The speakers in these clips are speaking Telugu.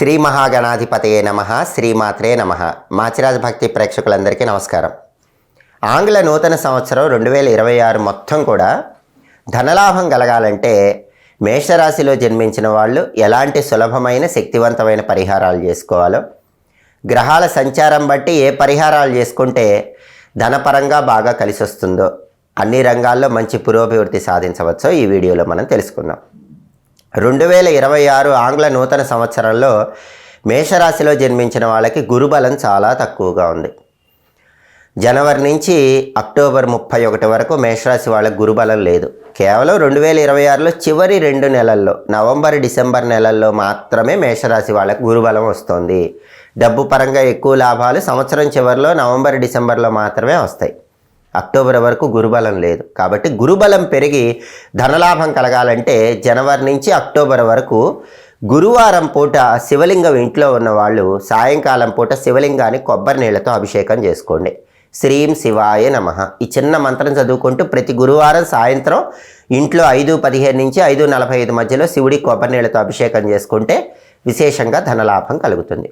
శ్రీ మహాగణాధిపతయే నమ శ్రీమాత్రే నమ. మాచిరాజ భక్తి ప్రేక్షకులందరికీ నమస్కారం. ఆంగ్ల నూతన సంవత్సరం రెండు వేల ఇరవై ఆరు మొత్తం కూడా ధనలాభం కలగాలంటే మేషరాశిలో జన్మించిన వాళ్ళు ఎలాంటి సులభమైన శక్తివంతమైన పరిహారాలు చేసుకోవాలో గ్రహాల సంచారం బట్టి ఏ పరిహారాలు చేసుకుంటే ధనపరంగా బాగా కలిసి వస్తుందో అన్ని రంగాల్లో మంచి పురోభివృద్ధి సాధించవచ్చో ఈ వీడియోలో మనం తెలుసుకుందాం. రెండు వేల ఇరవై ఆరు ఆంగ్ల నూతన సంవత్సరంలో మేషరాశిలో జన్మించిన వాళ్ళకి గురుబలం చాలా తక్కువగా ఉంది. జనవరి నుంచి అక్టోబర్ ముప్పై ఒకటి వరకు మేషరాశి వాళ్ళకి గురుబలం లేదు. కేవలం రెండు వేల ఇరవై ఆరులో చివరి రెండు నెలల్లో నవంబర్ డిసెంబర్ నెలల్లో మాత్రమే మేషరాశి వాళ్ళకి గురుబలం వస్తుంది. డబ్బు పరంగా ఎక్కువ లాభాలు సంవత్సరం చివరిలో నవంబర్ డిసెంబర్లో మాత్రమే వస్తాయి. అక్టోబర్ వరకు గురుబలం లేదు. కాబట్టి గురుబలం పెరిగి ధనలాభం కలగాలంటే జనవరి నుంచి అక్టోబర్ వరకు గురువారం పూట శివలింగం ఇంట్లో ఉన్న వాళ్ళు సాయంకాలం పూట శివలింగాన్ని కొబ్బరి నీళ్ళతో అభిషేకం చేసుకోండి. శ్రీం శివాయ నమ. ఈ చిన్న మంత్రం చదువుకుంటూ ప్రతి గురువారం సాయంత్రం ఇంట్లో ఐదు పదిహేను నుంచి ఐదు నలభై ఐదు మధ్యలో శివుడి కొబ్బరి నీళ్ళతో అభిషేకం చేసుకుంటే విశేషంగా ధనలాభం కలుగుతుంది.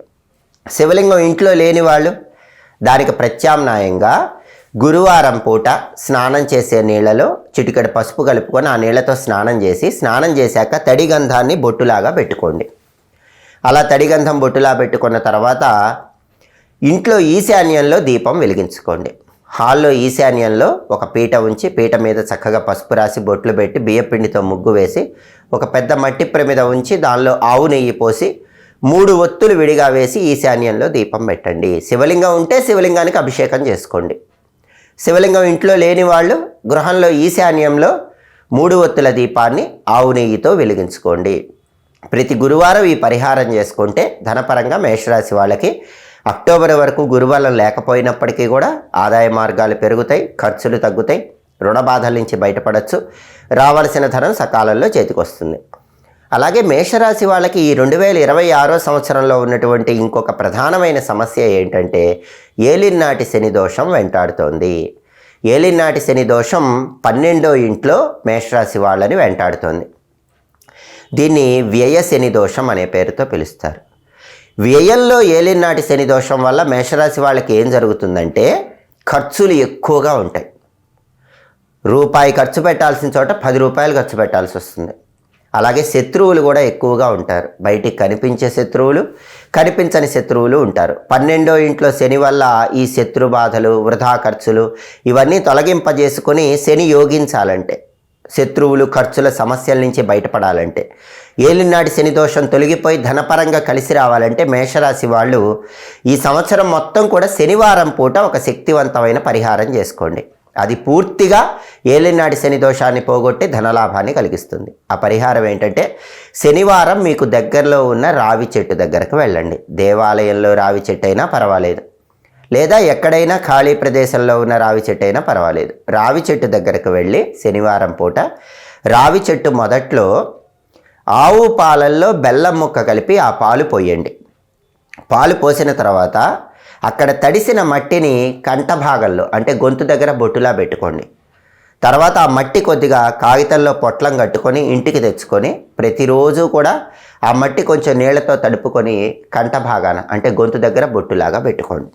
శివలింగం ఇంట్లో లేని వాళ్ళు దానికి ప్రత్యామ్నాయంగా గురువారం పూట స్నానం చేసే నీళ్ళలో చిటికెడు పసుపు కలుపుకొని ఆ నీళ్ళతో స్నానం చేసి స్నానం చేశాక తడి గంధాన్ని బొట్టులాగా పెట్టుకోండి. అలా తడి గంధం బొట్టులా పెట్టుకున్న తర్వాత ఇంట్లో ఈశాన్యంలో దీపం వెలిగించుకోండి. హాల్లో ఈశాన్యంలో ఒక పీట ఉంచి పీట మీద చక్కగా పసుపు రాసి బొట్లు పెట్టి బియ్యపిండితో ముగ్గు వేసి ఒక పెద్ద మట్టి ప్రమిద ఉంచి దానిలో ఆవు నెయ్యి పోసి మూడు ఒత్తులు విడిగా వేసి ఈశాన్యంలో దీపం పెట్టండి. శివలింగం ఉంటే శివలింగానికి అభిషేకం చేసుకోండి. శివలింగం ఇంట్లో లేని వాళ్ళు గృహంలో ఈశాన్యంలో మూడు ఒత్తుల దీపాన్ని ఆవు నెయ్యితో వెలిగించుకోండి. ప్రతి గురువారం ఈ పరిహారం చేసుకుంటే ధనపరంగా మేషరాశి వాళ్ళకి అక్టోబర్ వరకు గురుబలం లేకపోయినప్పటికీ కూడా ఆదాయ మార్గాలు పెరుగుతాయి ఖర్చులు తగ్గుతాయి రుణ బాధల నుంచి బయటపడవచ్చు రావలసిన ధనం సకాలంలో చేతికొస్తుంది. అలాగే మేషరాశి వాళ్ళకి ఈ రెండు వేల ఇరవై ఆరో సంవత్సరంలో ఉన్నటువంటి ఇంకొక ప్రధానమైన సమస్య ఏంటంటే ఏలినాటి శని దోషం వెంటాడుతోంది. ఏలినాటి శని దోషం పన్నెండో ఇంట్లో మేషరాశి వాళ్ళని వెంటాడుతోంది. దీన్ని వ్యయ శని దోషం అనే పేరుతో పిలుస్తారు. వ్యయంలో ఏలినాటి శని దోషం వల్ల మేషరాశి వాళ్ళకి ఏం జరుగుతుందంటే ఖర్చులు ఎక్కువగా ఉంటాయి. రూపాయి ఖర్చు పెట్టాల్సిన చోట పది రూపాయలు ఖర్చు పెట్టాల్సి వస్తుంది. అలాగే శత్రువులు కూడా ఎక్కువగా ఉంటారు. బయటికి కనిపించే శత్రువులు కనిపించని శత్రువులు ఉంటారు. పన్నెండో ఇంట్లో శని వల్ల ఈ శత్రు బాధలు వృధా ఖర్చులు ఇవన్నీ తొలగింపజేసుకొని శని యోగించాలంటే శత్రువులు ఖర్చుల సమస్యల నుంచి బయటపడాలంటే ఏలినాటి శని దోషం తొలగిపోయి ధనపరంగా కలిసి రావాలంటే మేషరాశి వాళ్ళు ఈ సంవత్సరం మొత్తం కూడా శనివారం పూట ఒక శక్తివంతమైన పరిహారం చేసుకోండి. అది పూర్తిగా ఏలినాటి శని దోషాన్ని పోగొట్టి ధనలాభాన్ని కలిగిస్తుంది. ఆ పరిహారం ఏంటంటే శనివారం మీకు దగ్గరలో ఉన్న రావి చెట్టు దగ్గరకు వెళ్ళండి. దేవాలయంలో రావి చెట్టు అయినా పర్వాలేదు. లేదా ఎక్కడైనా ఖాళీ ప్రదేశంలో ఉన్న రావి చెట్టు అయినా పర్వాలేదు. రావి చెట్టు దగ్గరకు వెళ్ళి శనివారం పూట రావి చెట్టు మొదట్లో ఆవు పాలల్లో బెల్లం ముక్క కలిపి ఆ పాలు పోయండి. పాలు పోసిన తర్వాత అక్కడ తడిసిన మట్టిని కంట భాగంలో అంటే గొంతు దగ్గర బొట్టులా పెట్టుకోండి. తర్వాత ఆ మట్టి కొద్దిగా కాగితంలో పొట్లం కట్టుకొని ఇంటికి తెచ్చుకొని ప్రతిరోజు కూడా ఆ మట్టి కొంచెం నీళ్ళతో తడుపుకొని కంఠ భాగాన అంటే గొంతు దగ్గర బొట్టులాగా పెట్టుకోండి.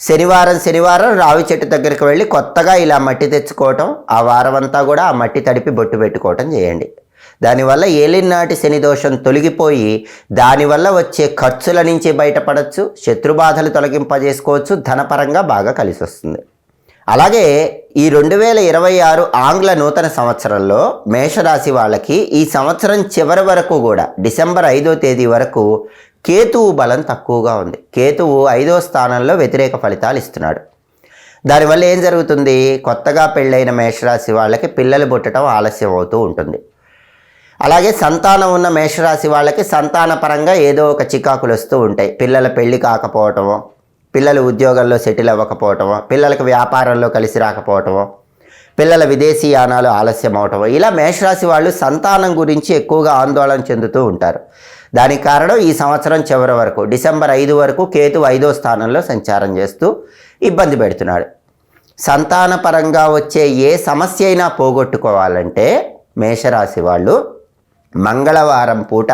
శనివారం శనివారం రావి చెట్టు దగ్గరికి వెళ్ళి కొత్తగా ఇలా మట్టి తెచ్చుకోవటం ఆ వారం అంతా కూడా ఆ మట్టి తడిపి బొట్టు పెట్టుకోవటం చేయండి. దానివల్ల ఏలినాటి శని దోషం తొలగిపోయి దానివల్ల వచ్చే ఖర్చుల నుంచి బయటపడవచ్చు శత్రుబాధలు తొలగింపజేసుకోవచ్చు ధనపరంగా బాగా కలిసి వస్తుంది అలాగే ఈ రెండు వేల ఇరవై ఆరు ఆంగ్ల నూతన సంవత్సరంలో మేషరాశి వాళ్ళకి ఈ సంవత్సరం చివరి వరకు కూడా డిసెంబర్ ఐదో తేదీ వరకు కేతువు బలం తక్కువగా ఉంది. కేతువు ఐదో స్థానంలో వ్యతిరేక ఫలితాలు ఇస్తున్నాడు. దానివల్ల ఏం జరుగుతుంది? కొత్తగా పెళ్ళైన మేషరాశి వాళ్ళకి పిల్లలు పుట్టడం ఆలస్యం అవుతూ ఉంటుంది. అలాగే సంతానం ఉన్న మేషరాశి వాళ్ళకి సంతాన పరంగా ఏదో ఒక చికాకులు వస్తూ ఉంటాయి. పిల్లల పెళ్ళి కాకపోవటమో పిల్లలు ఉద్యోగంలో సెటిల్ అవ్వకపోవటమో పిల్లలకు వ్యాపారంలో కలిసి రాకపోవటమో పిల్లల విదేశీ యానాలు ఆలస్యం అవటము ఇలా మేషరాశి వాళ్ళు సంతానం గురించి ఎక్కువగా ఆందోళన చెందుతూ ఉంటారు. దానికి కారణం ఈ సంవత్సరం చివరి వరకు డిసెంబర్ ఐదు వరకు కేతు ఐదో స్థానంలో సంచారం చేస్తూ ఇబ్బంది పెడుతున్నాడు. సంతానపరంగా వచ్చే ఏ సమస్య అయినా పోగొట్టుకోవాలంటే మేషరాశి వాళ్ళు మంగళవారం పూట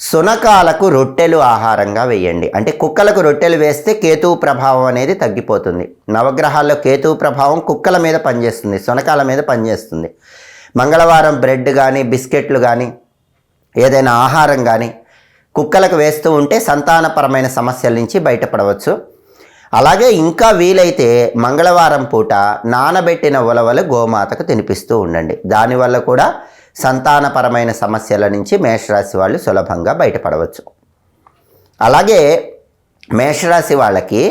సునకాలకు రొట్టెలు ఆహారంగా వేయండి. అంటే కుక్కలకు రొట్టెలు వేస్తే కేతువు ప్రభావం అనేది తగ్గిపోతుంది. నవగ్రహాల్లో కేతువు ప్రభావం కుక్కల మీద పనిచేస్తుంది సునకాల మీద పనిచేస్తుంది. మంగళవారం బ్రెడ్ కానీ బిస్కెట్లు కానీ ఏదైనా ఆహారం కానీ కుక్కలకు వేస్తూ ఉంటే సంతానపరమైన సమస్యల నుంచి బయటపడవచ్చు. అలాగే ఇంకా వీలైతే మంగళవారం పూట నానబెట్టిన ఉలవలు గోమాతకు తినిపిస్తూ ఉండండి. దానివల్ల కూడా సంతానపరమైన సమస్యల నుంచి మేషరాశి వాళ్ళు సులభంగా బయటపడవచ్చు. అలాగే మేషరాశి వాళ్ళకి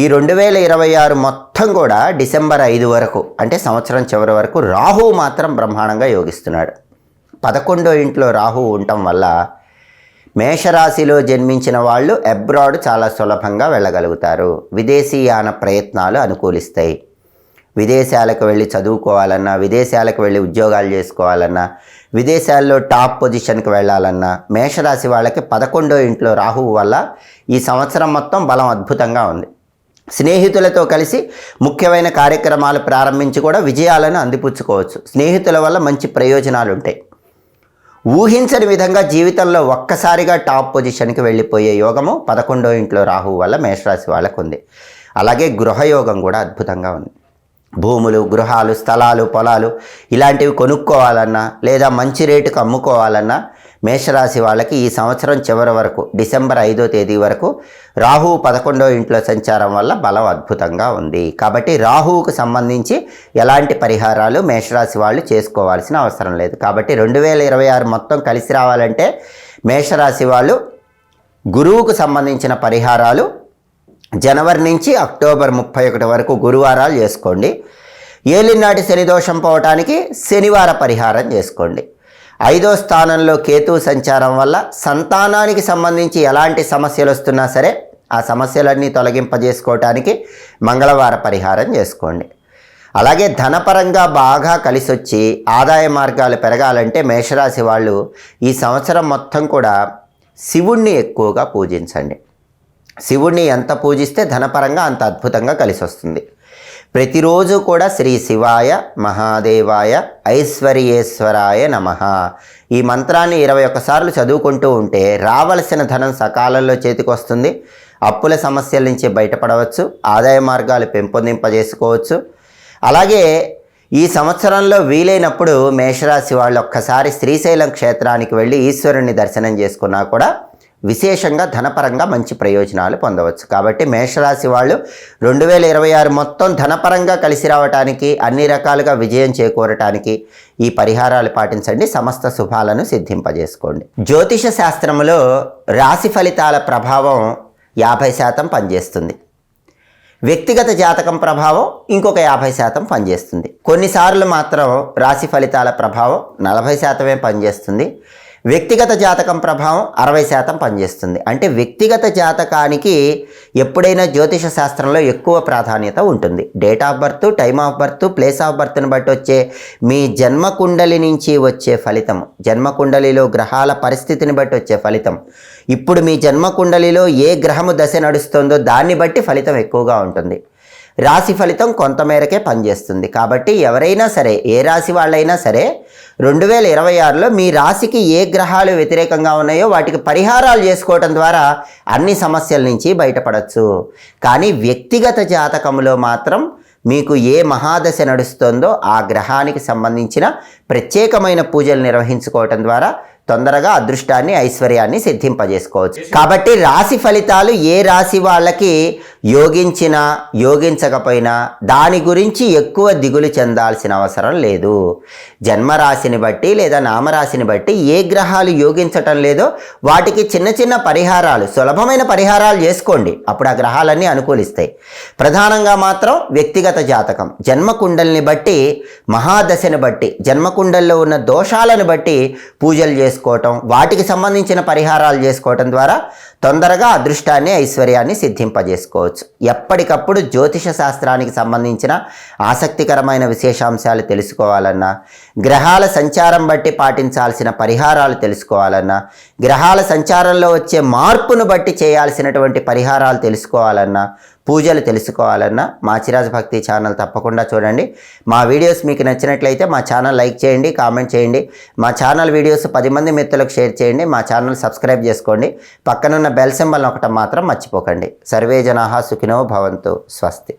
ఈ రెండు వేల ఇరవై ఆరు మొత్తం కూడా డిసెంబర్ ఐదు వరకు అంటే సంవత్సరం చివరి వరకు రాహువు మాత్రం బ్రహ్మాండంగా యోగిస్తున్నాడు. పదకొండో ఇంట్లో రాహువు ఉండటం వల్ల మేషరాశిలో జన్మించిన వాళ్ళు అబ్రాడ్ చాలా సులభంగా వెళ్ళగలుగుతారు. విదేశీయాన ప్రయత్నాలు అనుకూలిస్తాయి. విదేశాలకు వెళ్ళి చదువుకోవాలన్నా విదేశాలకు వెళ్ళి ఉద్యోగాలు చేసుకోవాలన్నా విదేశాల్లో టాప్ పొజిషన్కి వెళ్ళాలన్నా మేషరాశి వాళ్ళకి పదకొండో ఇంట్లో రాహువు వల్ల ఈ సంవత్సరం మొత్తం బలం అద్భుతంగా ఉంది. స్నేహితులతో కలిసి ముఖ్యమైన కార్యక్రమాలు ప్రారంభించి కూడా విజయాలను అందిపుచ్చుకోవచ్చు. స్నేహితుల వల్ల మంచి ప్రయోజనాలు ఉంటాయి. ఊహించని విధంగా జీవితంలో ఒక్కసారిగా టాప్ పొజిషన్కి వెళ్ళిపోయే యోగము పదకొండో ఇంట్లో రాహువు వల్ల మేషరాశి వాళ్ళకు ఉంది. అలాగే గృహయోగం కూడా అద్భుతంగా ఉంది. భూములు గృహాలు స్థలాలు పొలాలు ఇలాంటివి కొనుక్కోవాలన్నా లేదా మంచి రేటుకు అమ్ముకోవాలన్నా మేషరాశి వాళ్ళకి ఈ సంవత్సరం చివరి వరకు డిసెంబర్ ఐదో తేదీ వరకు రాహు పదకొండో ఇంట్లో సంచారం వల్ల బలం అద్భుతంగా ఉంది. కాబట్టి రాహువుకు సంబంధించి ఎలాంటి పరిహారాలు మేషరాశి వాళ్ళు చేసుకోవాల్సిన అవసరం లేదు. కాబట్టి రెండు వేల ఇరవై ఆరు మొత్తం కలిసి రావాలంటే మేషరాశి వాళ్ళు గురువుకు సంబంధించిన పరిహారాలు జనవరి నుంచి అక్టోబర్ ముప్పై ఒకటి వరకు గురువారాలు చేసుకోండి. ఏలినాటి శని దోషం పోవటానికి శనివార పరిహారం చేసుకోండి. ఐదో స్థానంలో కేతు సంచారం వల్ల సంతానానికి సంబంధించి ఎలాంటి సమస్యలు వస్తున్నా సరే ఆ సమస్యలన్నీ తొలగింపజేసుకోవటానికి మంగళవార పరిహారం చేసుకోండి. అలాగే ధనపరంగా బాగా కలిసొచ్చి ఆదాయ మార్గాలు పెరగాలంటే మేషరాశి వాళ్ళు ఈ సంవత్సరం మొత్తం కూడా శివుణ్ణి ఎక్కువగా పూజించండి. శివుణ్ణి ఎంత పూజిస్తే ధనపరంగా అంత అద్భుతంగా కలిసి వస్తుంది ప్రతిరోజు కూడా శ్రీ శివాయ మహాదేవాయ ఐశ్వర్యేశ్వరాయ నమ. ఈ మంత్రాన్ని ఇరవై ఒక్కసార్లు చదువుకుంటూ ఉంటే రావలసిన ధనం సకాలంలో చేతికి వస్తుంది అప్పుల సమస్యల నుంచి బయటపడవచ్చు. ఆదాయ మార్గాలు పెంపొందింపజేసుకోవచ్చు. అలాగే ఈ సంవత్సరంలో వీలైనప్పుడు మేషరాశి వాళ్ళు ఒక్కసారి శ్రీశైలం క్షేత్రానికి వెళ్ళి ఈశ్వరుణ్ణి దర్శనం చేసుకున్నా కూడా విశేషంగా ధనపరంగా మంచి ప్రయోజనాలు పొందవచ్చు. కాబట్టి మేషరాశి వాళ్ళు రెండు వేల ఇరవై ఆరు మొత్తం ధనపరంగా కలిసి రావటానికి అన్ని రకాలుగా విజయం చేకూరటానికి ఈ పరిహారాలు పాటించండి. సమస్త శుభాలను సిద్ధింపజేసుకోండి. జ్యోతిష శాస్త్రములో రాశి ఫలితాల ప్రభావం యాభై శాతం పనిచేస్తుంది. వ్యక్తిగత జాతకం ప్రభావం ఇంకొక యాభై శాతం పనిచేస్తుంది. కొన్నిసార్లు మాత్రం రాశి ఫలితాల ప్రభావం నలభై శాతమే పనిచేస్తుంది. వ్యక్తిగత జాతకం ప్రభావం అరవై శాతం పనిచేస్తుంది. అంటే వ్యక్తిగత జాతకానికి ఎప్పుడైనా జ్యోతిష శాస్త్రంలో ఎక్కువ ప్రాధాన్యత ఉంటుంది. Date of birth time of birth place of బర్త్ని బట్టి వచ్చే మీ జన్మ కుండలి నుంచి వచ్చే ఫలితం జన్మ కుండలిలో గ్రహాల పరిస్థితిని బట్టి వచ్చే ఫలితం. ఇప్పుడు మీ జన్మ కుండలిలో ఏ గ్రహము దశ నడుస్తుందో దాన్ని బట్టి ఫలితం ఎక్కువగా ఉంటుంది. రాశి ఫలితం కొంతమేరకే పనిచేస్తుంది. కాబట్టి ఎవరైనా సరే ఏ రాశి వాళ్ళైనా సరే రెండు వేల ఇరవై ఆరులో మీ రాశికి ఏ గ్రహాలు వ్యతిరేకంగా ఉన్నాయో వాటికి పరిహారాలు చేసుకోవటం ద్వారా అన్ని సమస్యల నుంచి బయటపడవచ్చు కానీ వ్యక్తిగత జాతకంలో మాత్రం మీకు ఏ మహాదశ నడుస్తుందో ఆ గ్రహానికి సంబంధించిన ప్రత్యేకమైన పూజలు నిర్వహించుకోవటం ద్వారా తొందరగా అదృష్టాన్ని ఐశ్వర్యాన్ని సిద్ధింపజేసుకోవచ్చు. కాబట్టి రాశి ఫలితాలు ఏ రాశి వాళ్ళకి యోగించినా యోగించకపోయినా దాని గురించి ఎక్కువ దిగులు చెందాల్సిన అవసరం లేదు. జన్మరాశిని బట్టి లేదా నామరాశిని బట్టి ఏ గ్రహాలు యోగించటం లేదో వాటికి చిన్న చిన్న పరిహారాలు సులభమైన పరిహారాలు చేసుకోండి. అప్పుడు ఆ గ్రహాలన్నీ అనుకూలిస్తాయి. ప్రధానంగా మాత్రం వ్యక్తిగత జాతకం. జన్మకుండల్ని బట్టి మహాదశని బట్టి జన్మకుండల్లో ఉన్న దోషాలను బట్టి పూజలు చేసుకోవటం వాటికి సంబంధించిన పరిహారాలు చేసుకోవటం ద్వారా తొందరగా అదృష్టాన్ని ఐశ్వర్యాన్ని సిద్ధింపజేసుకోవచ్చు. ఎప్పటికప్పుడు జ్యోతిష శాస్త్రానికి సంబంధించిన ఆసక్తికరమైన విశేషాంశాలు తెలుసుకోవాలన్నా గ్రహాల సంచారం బట్టి పాటించాల్సిన పరిహారాలు తెలుసుకోవాలన్నా గ్రహాల సంచారంలో వచ్చే మార్పును బట్టి చేయాల్సినటువంటి పరిహారాలు తెలుసుకోవాలన్నా పూజలు తెలుసుకోవాలన్నా మాచిరాజ్ భక్తి ఛానల్ తప్పకుండా చూడండి. మా వీడియోస్ మీకు నచ్చినట్లయితే మా ఛానల్ లైక్ చేయండి కామెంట్ చేయండి. మా ఛానల్ వీడియోస్ పది మంది మిత్రులకు షేర్ చేయండి మా ఛానల్ సబ్స్క్రైబ్ చేసుకోండి. పక్కనున్న బెల్ సింబల్ ఒకటి మాత్రం మర్చిపోకండి. సర్వే జనాహా సుఖినో భవంతు స్వస్తి.